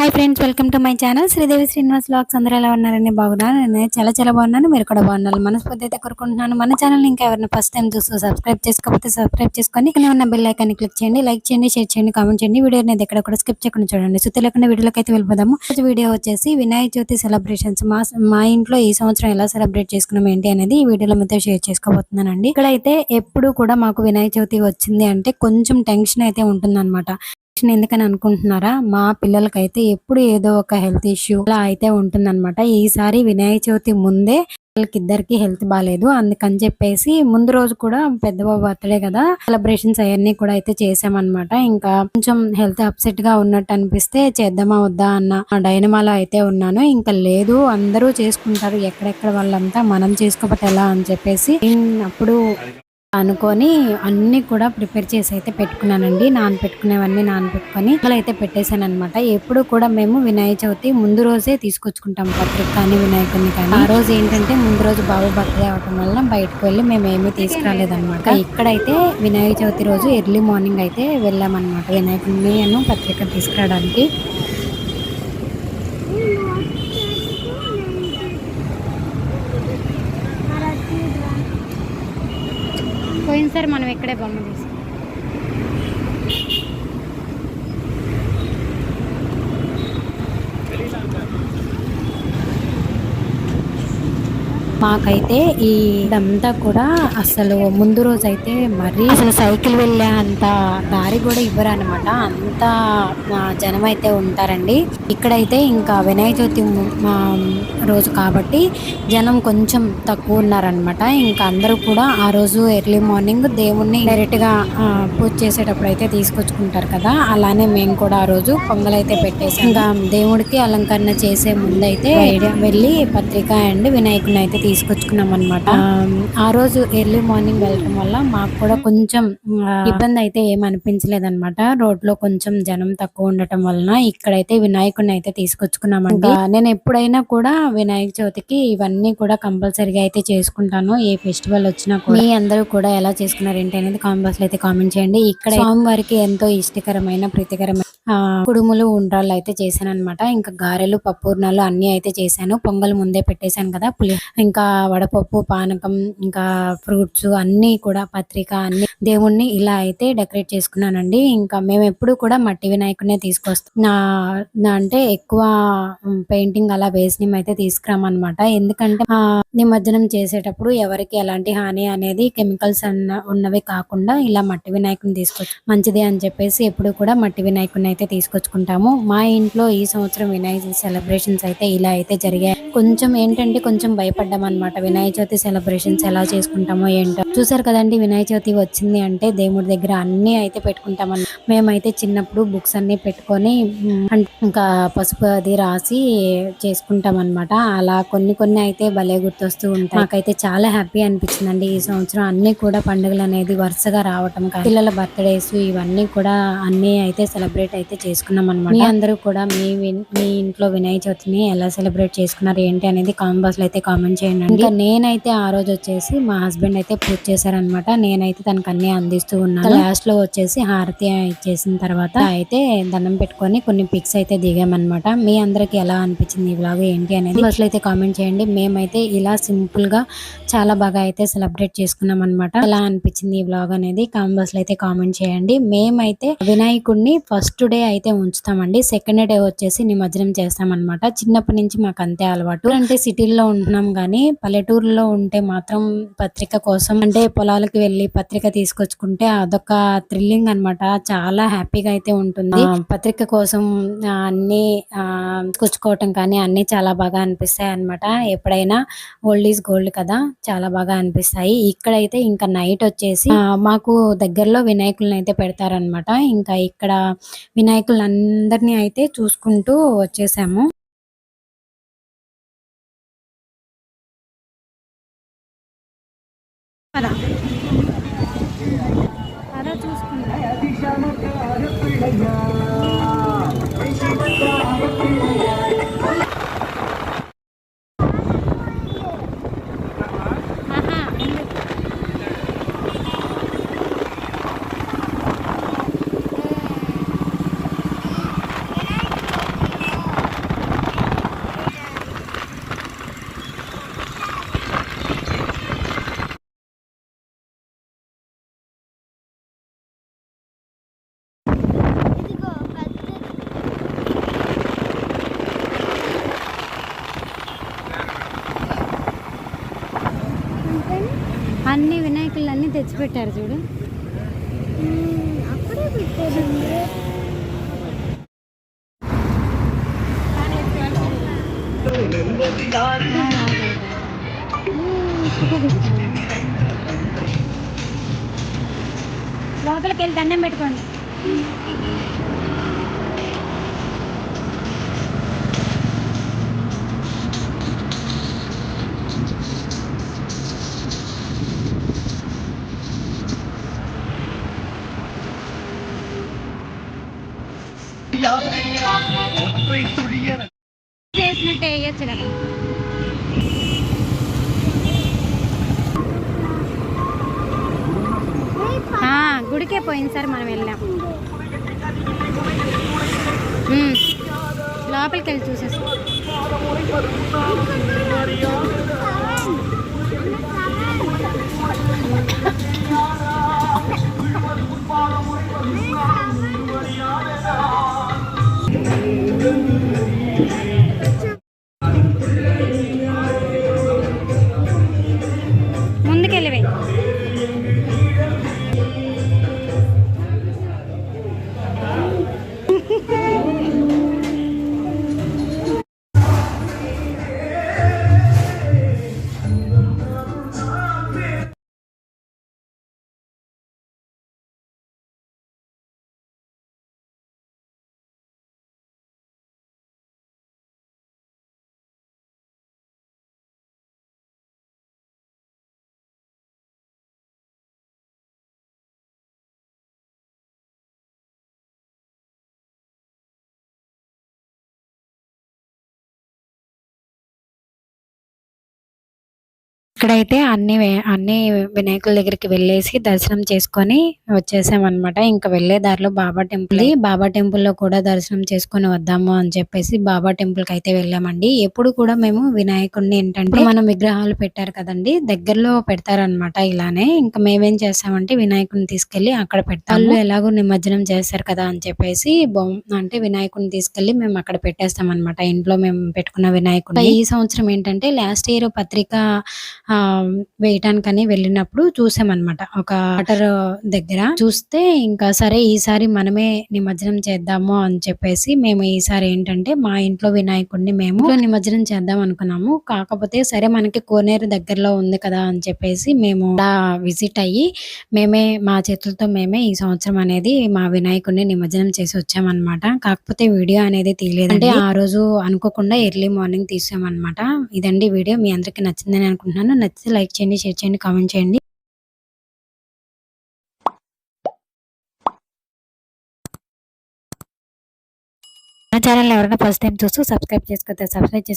Hi friends welcome to my channel Sridevi Srinivas vlogs అందరూ ఎలా ఉన్నారని బాగున్నాను నేను చాలా చాలా బాగున్నాను. మీరు కూడా బాగున్నారు మనస్ఫూర్తి అయితే కోరుకుంటున్నాను. మన ఛానల్ ఇంకా ఎవరైనా ఫస్ట్ టైం చూస్తూ సబ్స్క్రైబ్ చేసుకోకపోతే సబ్స్క్రైబ్ చేసుకొని ఇక్కడ ఉన్న బెల్ ఐకాన్ని క్లిక్ చేయండి. లైక్ చేయండి షేర్ చేయండి కామెంట్ చేయండి. వీడియో అనేది ఎక్కడ కూడా స్కిప్ చేయకుండా చూడండి. సుత్తి లేకుండా వీడియోలోకి అయితే వెళ్ళిపోదాము. వీడియో వచ్చేసి వినాయక చవితి సెలబ్రేషన్స్ మా మా ఇంట్లో ఈ సంవత్సరం ఎలా సెలబ్రేట్ చేసుకున్నాం ఏంటి అనేది ఈ వీడియోలో మీతో షేర్ చేసుకోబోతున్నానండి. ఇక్కడైతే ఎప్పుడు కూడా మాకు వినాయక చవితి వచ్చింది అంటే కొంచెం టెన్షన్ అయితే ఉంటుందన్నమాట. ఎందుకని అనుకుంటున్నారా? మా పిల్లలకైతే ఎప్పుడు ఏదో ఒక హెల్త్ ఇష్యూ అలా అయితే ఉంటుందన్నమాట. ఈసారి వినాయక చవితి ముందే వాళ్ళకి ఇద్దరికి హెల్త్ బాగాలేదు అందుకని చెప్పేసి ముందు రోజు కూడా పెద్దబాబు బర్త్డే కదా సెలబ్రేషన్స్ అవన్నీ కూడా అయితే చేసామన్నమాట ఇంకా కొంచెం హెల్త్ అప్సెట్గా ఉన్నట్టు అనిపిస్తే చేద్దామా వద్దా అన్న డైనమాలో అయితే ఉన్నాను. ఇంకా లేదు అందరూ చేసుకుంటారు. ఎక్కడెక్కడ వాళ్ళంతా మనం చేసుకోకపోతే ఎలా అని చెప్పేసి అప్పుడు అనుకొని అన్నీ కూడా ప్రిపేర్ చేసి అయితే పెట్టుకున్నానండి. నానపెట్టుకునేవన్నీ నానపెట్టుకొని అయితే పెట్టేశాను అనమాట ఎప్పుడు కూడా మేము వినాయక చవితి ముందు రోజే తీసుకొచ్చుకుంటాం పత్రిక కానీ వినాయకుడిని కానీ. ఆ రోజు ఏంటంటే ముందు రోజు బాబు బర్త్డే అవటం వల్ల బయటకు వెళ్ళి మేము ఏమీ తీసుకురాలేదన్నమాట. ఇక్కడైతే వినాయక చవితి రోజు ఎర్లీ మార్నింగ్ అయితే వెళ్ళామన్నమాట. వినాయకుడిని పత్రిక తీసుకురావడానికి. పోయినసారి మనం ఎక్కడే బొమ్మ తీసుకున్నాం. మాకైతే ఈ ఇదంతా కూడా అసలు ముందు రోజు అయితే మరీ అసలు సైకిల్ వెళ్ళే అంత దారి కూడా ఇవ్వరు అనమాట అంత జనం అయితే ఉంటారండి. ఇక్కడైతే ఇంకా వినాయక చవితి రోజు కాబట్టి జనం కొంచెం తక్కువ ఉన్నారనమాట ఇంకా అందరూ కూడా ఆ రోజు ఎర్లీ మార్నింగ్ దేవుణ్ణి డైరెక్ట్గా పూజ చేసేటప్పుడు అయితే తీసుకొచ్చుకుంటారు కదా. అలానే మేము కూడా ఆ రోజు పొంగల్ అయితే పెట్టేసాం ఇంకా దేవుడికి అలంకరణ చేసే ముందైతే వెళ్ళి పత్రిక అండ్ వినాయకుని అయితే తీసుకొచ్చుకున్నాం అనమాట ఆ రోజు ఎర్లీ మార్నింగ్ వెళ్ళడం వల్ల మాకు కూడా కొంచెం ఇబ్బంది అయితే ఏం అనిపించలేదు అనమాట రోడ్లో కొంచెం జనం తక్కువ ఉండటం వలన ఇక్కడైతే వినాయకుడిని అయితే తీసుకొచ్చుకున్నామండి. నేను ఎప్పుడైనా కూడా వినాయక చవితికి ఇవన్నీ కూడా కంపల్సరీగా అయితే చేసుకుంటాను. ఏ ఫెస్టివల్ వచ్చినా కూడా. మీ అందరూ కూడా ఎలా చేసుకున్నారు ఏంటి అనేది కామెంట్ బాక్స్లో అయితే కామెంట్ చేయండి. ఇక్కడ స్వామివారికి ఎంతో ఇష్టకరమైన ప్రీతికరమైన కుడుములు ఉండ్రాళ్ళు అయితే చేశాను అనమాట ఇంకా గారెలు పప్పూర్ణాలు అన్ని అయితే చేశాను. పొంగల్ ముందే పెట్టేశాను కదా పులి. ఇంకా వడపప్పు పానకం ఇంకా ఫ్రూట్స్ అన్ని కూడా పత్రిక అన్ని దేవుణ్ణి ఇలా అయితే డెకరేట్ చేసుకున్నానండి. ఇంకా మేము ఎప్పుడు కూడా మట్టి వినాయకుడినే తీసుకొస్తాం. నా అంటే ఎక్కువ పెయింటింగ్ అలా వేసిన అయితే తీసుకురామన్నమాట. ఎందుకంటే నిమజ్జనం చేసేటప్పుడు ఎవరికి ఎలాంటి హాని అనేది కెమికల్స్ అన్న ఉన్నవి కాకుండా ఇలా మట్టి వినాయకుని తీసుకొచ్చు మంచిది అని చెప్పేసి ఎప్పుడు కూడా మట్టి వినాయకుని అయితే తీసుకొచ్చుకుంటాము. మా ఇంట్లో ఈ సంవత్సరం వినాయక సెలబ్రేషన్స్ అయితే ఇలా అయితే జరిగాయి. కొంచెం ఏంటంటే కొంచెం భయపడ్డాం అనమాట వినాయక చవితి సెలబ్రేషన్స్ ఎలా చేసుకుంటామో ఏంటో. చూసారు కదండి వినాయక చవితి వచ్చింది అంటే దేవుడి దగ్గర అన్ని అయితే పెట్టుకుంటామని మేమైతే చిన్నప్పుడు బుక్స్ అన్ని పెట్టుకొని ఇంకా పసుపు అది రాసి చేసుకుంటాం అనమాట అలా కొన్ని కొన్ని అయితే భలే గుర్తొస్తూ ఉంటాయి. నాకైతే చాలా హ్యాపీ అనిపించిందండి ఈ సంవత్సరం. అన్ని కూడా పండుగలు అనేది వరుసగా రావటం పిల్లల బర్త్డేస్ ఇవన్నీ కూడా అన్ని అయితే సెలబ్రేట్ అయితే చేసుకున్నాం అనమాట మీ అందరూ కూడా మీ మీ ఇంట్లో వినాయక చవితిని ఎలా సెలబ్రేట్ చేసుకున్నారు ఏంటి అనేది కామెంట్ బాక్స్లో అయితే కామెంట్ చేయండి. ఇంకా నేనైతే ఆ రోజు వచ్చేసి మా హస్బెండ్ అయితే పూజ చేశారనమాట నేనైతే తనకు అన్ని అందిస్తూ ఉన్నాను. లాస్ట్లో వచ్చేసి హారతి ఇచ్చేసిన తర్వాత అయితే దండం పెట్టుకొని కొన్ని పిక్స్ అయితే దిగామన్నమాట. మీ అందరికి ఎలా అనిపించింది ఈ బ్లాగ్ ఏంటి అనేది అసలు అయితే కామెంట్ చేయండి. మేమైతే ఇలా సింపుల్గా చాలా బాగా అయితే సెలబ్రేట్ చేసుకున్నాం అనమాట ఎలా అనిపించింది ఈ బ్లాగ్ అనేది కామెంట్ బాక్స్లో అయితే కామెంట్ చేయండి. మేమైతే వినాయకుడిని ఫస్ట్ డే అయితే ఉంచుతామండి. సెకండ్ డే వచ్చేసి నిమజ్జనం చేస్తామన్నమాట. చిన్నప్పటి నుంచి మాకు అంతే అలవాటు. అంటే సిటీల్లో ఉంటున్నాం కానీ పల్లెటూరులో ఉంటే మాత్రం పత్రిక కోసం అంటే పొలాలకు వెళ్ళి పత్రిక తీసుకొచ్చుకుంటే అదొక థ్రిల్లింగ్ అనమాట చాలా హ్యాపీగా అయితే ఉంటుంది. పత్రిక కోసం అన్ని తీసుకొచ్చుకోవటం కానీ అన్ని చాలా బాగా అనిపిస్తాయి అనమాట ఎప్పుడైనా ఓల్డ్ ఈజ్ గోల్డ్ కదా చాలా బాగా అనిపిస్తాయి. ఇక్కడైతే ఇంకా నైట్ వచ్చేసి మాకు దగ్గరలో వినాయకులను అయితే పెడతారనమాట ఇంకా ఇక్కడ వినాయకులందరినీ అయితే చూసుకుంటూ వచ్చేసాము. చూసుకుంటా. అలా చూసుకుంటా తెచ్చిపెట్టారు చూడు. లోపలికి వెళ్ళి దండం పెట్టుకోండి. చేసినట్టే వేయచ్చు గుడికే పోయింది సార్ మనం వెళ్ళాం. లోపలికి వెళ్ళి చూసేస్తాం. ఇక్కడైతే అన్ని అన్ని వినాయకుల దగ్గరికి వెళ్ళేసి దర్శనం చేసుకొని వచ్చేసాం అనమాట ఇంకా వెళ్ళే దారిలో బాబా టెంపుల్. బాబా టెంపుల్లో కూడా దర్శనం చేసుకొని వద్దాము అని చెప్పేసి బాబా టెంపుల్కి అయితే వెళ్ళామండి. ఎప్పుడు కూడా మేము వినాయకుడిని ఏంటంటే మనం విగ్రహాలు పెట్టారు కదండి దగ్గరలో పెడతారనమాట ఇలానే. ఇంకా మేమేం చేస్తామంటే వినాయకుడిని తీసుకెళ్ళి అక్కడ పెడతాం వాళ్ళు ఎలాగో నిమజ్జనం చేస్తారు కదా అని చెప్పేసి బొమ్మ అంటే వినాయకుడిని తీసుకెళ్ళి మేము అక్కడ పెట్టేస్తాం అనమాట ఇంట్లో మేము పెట్టుకున్న వినాయకుడిని. ఈ సంవత్సరం ఏంటంటే లాస్ట్ ఇయర్ పత్రిక వేయటానికని వెళ్ళినప్పుడు చూసామన్నమాట. ఒక వాటర్ దగ్గర చూస్తే ఇంకా సరే ఈసారి మనమే నిమజ్జనం చేద్దాము అని చెప్పేసి మేము ఈసారి ఏంటంటే మా ఇంట్లో వినాయకుడిని మేము నిమజ్జనం చేద్దాం అనుకున్నాము. కాకపోతే సరే మనకి కోనేరు దగ్గరలో ఉంది కదా అని చెప్పేసి మేము విజిట్ అయ్యి మేమే మా చేతులతో మేమే ఈ సంవత్సరం అనేది మా వినాయకుడిని నిమజ్జనం చేసి వచ్చామన్నమాట. కాకపోతే వీడియో అనేది తీయలేదు అంటే ఆ రోజు అనుకోకుండా ఎర్లీ మార్నింగ్ తీసామన్నమాట. ఇదండి వీడియో. మీ అందరికి నచ్చిందని అనుకుంటున్నాను. నచ్చితే లైక్ చేయండి షేర్ చేయండి కామెంట్ చేయండి. నా ఛానల్ ఎవరైనా ఫస్ట్ టైం చూస్తూ సబ్స్క్రైబ్ చేసుకోతే సబ్స్క్రైబ్ చేసుకో.